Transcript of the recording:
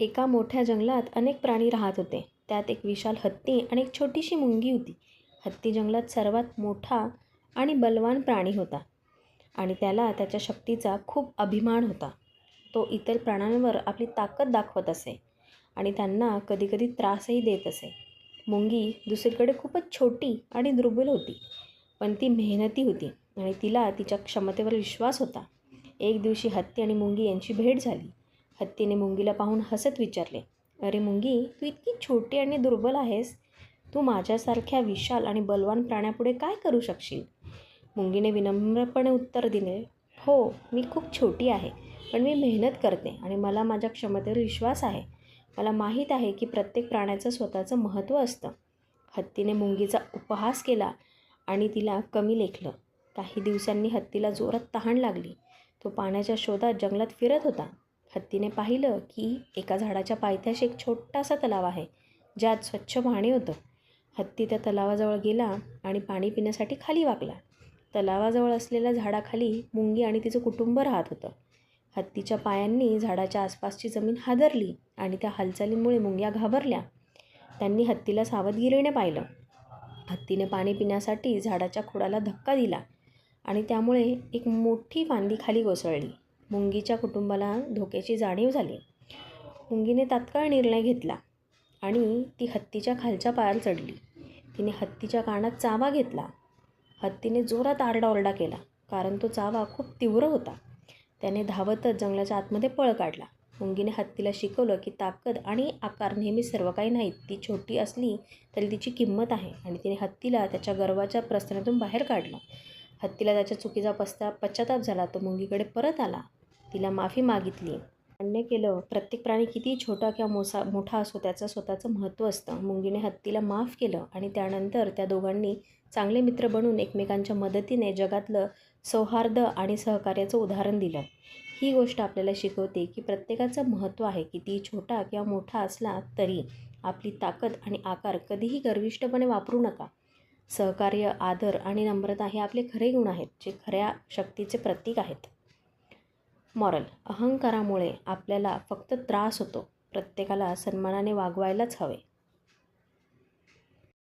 एका मोठ्या जंगलात अनेक प्राणी राहत होते. त्यात एक विशाल हत्ती आणि एक छोटीशी मुंगी होती. हत्ती जंगलात सर्वात मोठा आणि बलवान प्राणी होता आणि त्याला त्याच्या शक्तीचा खूप अभिमान होता. तो इतर प्राण्यांवर आपली ताकद दाखवत असे आणि त्यांना कधीकधी त्रासही देत असे. मुंगी दुसरीकडे खूपच छोटी आणि दुर्बल होती पण ती मेहनती होती आणि तिला तिच्या क्षमतेवर विश्वास होता. एक दिवशी हत्ती आणि मुंगी यांची भेट झाली. हत्तीने मुंगीला पाहून हसत विचारले अरे मुंगी तू इतकी छोटी आणि दुर्बल आहेस. तू माझ्यासारख्या विशाल आणि बलवान प्राण्यापुढे काय करू शकशील? मुंगीने विनम्रपणे उत्तर दिले हो मी खूप छोटी आहे पण मी मेहनत करते आणि मला माझ्या क्षमतेवर विश्वास आहे. मला माहीत आहे की प्रत्येक प्राण्याचं स्वतःचं महत्त्व असतं. हत्तीने मुंगीचा उपहास केला आणि तिला कमी लेखलं. काही दिवसांनी हत्तीला जोरात तहान लागली. तो पाण्याच्या शोधात जंगलात फिरत होता. हत्तीने पाहिलं की एका झाडाच्या पायथ्याशी एक छोटासा तलाव आहे ज्यात स्वच्छ पाणी होतं. हत्ती त्या तलावाजवळ गेला आणि पाणी पिण्यासाठी खाली वाकला. तलावाजवळ असलेल्या झाडाखाली मुंगी आणि तिचं कुटुंब राहत होतं. हत्तीच्या पायांनी झाडाच्या आसपासची जमीन हादरली आणि त्या हालचालींमुळे मुंग्या घाबरल्या. त्यांनी हत्तीला सावधगिरीने पाहिलं. हत्तीने पाणी पिण्यासाठी झाडाच्या खोडाला धक्का दिला आणि त्यामुळे एक मोठी फांदी खाली कोसळली. मुंगीच्या कुटुंबाला धोक्याची जाणीव झाली. मुंगीने तात्काळ निर्णय घेतला आणि ती हत्तीच्या खालच्या पायाला चढली. तिने हत्तीच्या कानात चावा घेतला. हत्तीने जोरात आरडाओरडा केला कारण तो चावा खूप तीव्र होता. त्याने धावतच जंगलाच्या आतमध्ये पळ काढला. मुंगीने हत्तीला शिकवलं की ताकद आणि आकार नेहमी सर्व काही नाहीत. ती छोटी असली तरी तिची किंमत आहे आणि तिने हत्तीला त्याच्या गर्वाच्या प्रश्नातून बाहेर काढलं. हत्तीला त्याच्या चुकीचा पस्ता पश्चाताप झाला. तो मुंगीकडे परत आला. तिला माफी मागितली. अन्य केलं. प्रत्येक प्राणी किती छोटा किंवा मोसा मोठा असो त्याचं स्वतःचं महत्त्व असतं. मुंगीने हत्तीला माफ केलं आणि त्यानंतर त्या दोघांनी चांगले मित्र बनून एकमेकांच्या मदतीने जगातलं सौहार्द आणि सहकार्याचं उदाहरण दिलं. ही गोष्ट आपल्याला शिकवते की प्रत्येकाचं महत्त्व आहे. किती छोटा किंवा मोठा असला तरी आपली ताकद आणि आकार कधीही गर्विष्टपणे वापरू नका. सहकार्य आदर आणि नम्रता हे आपले खरे गुण आहेत जे खऱ्या शक्तीचे प्रतीक आहेत. मॉरल. अहंकारामुळे आपल्याला फक्त त्रास होतो. प्रत्येकाला सन्मानाने वागवायलाच हवे.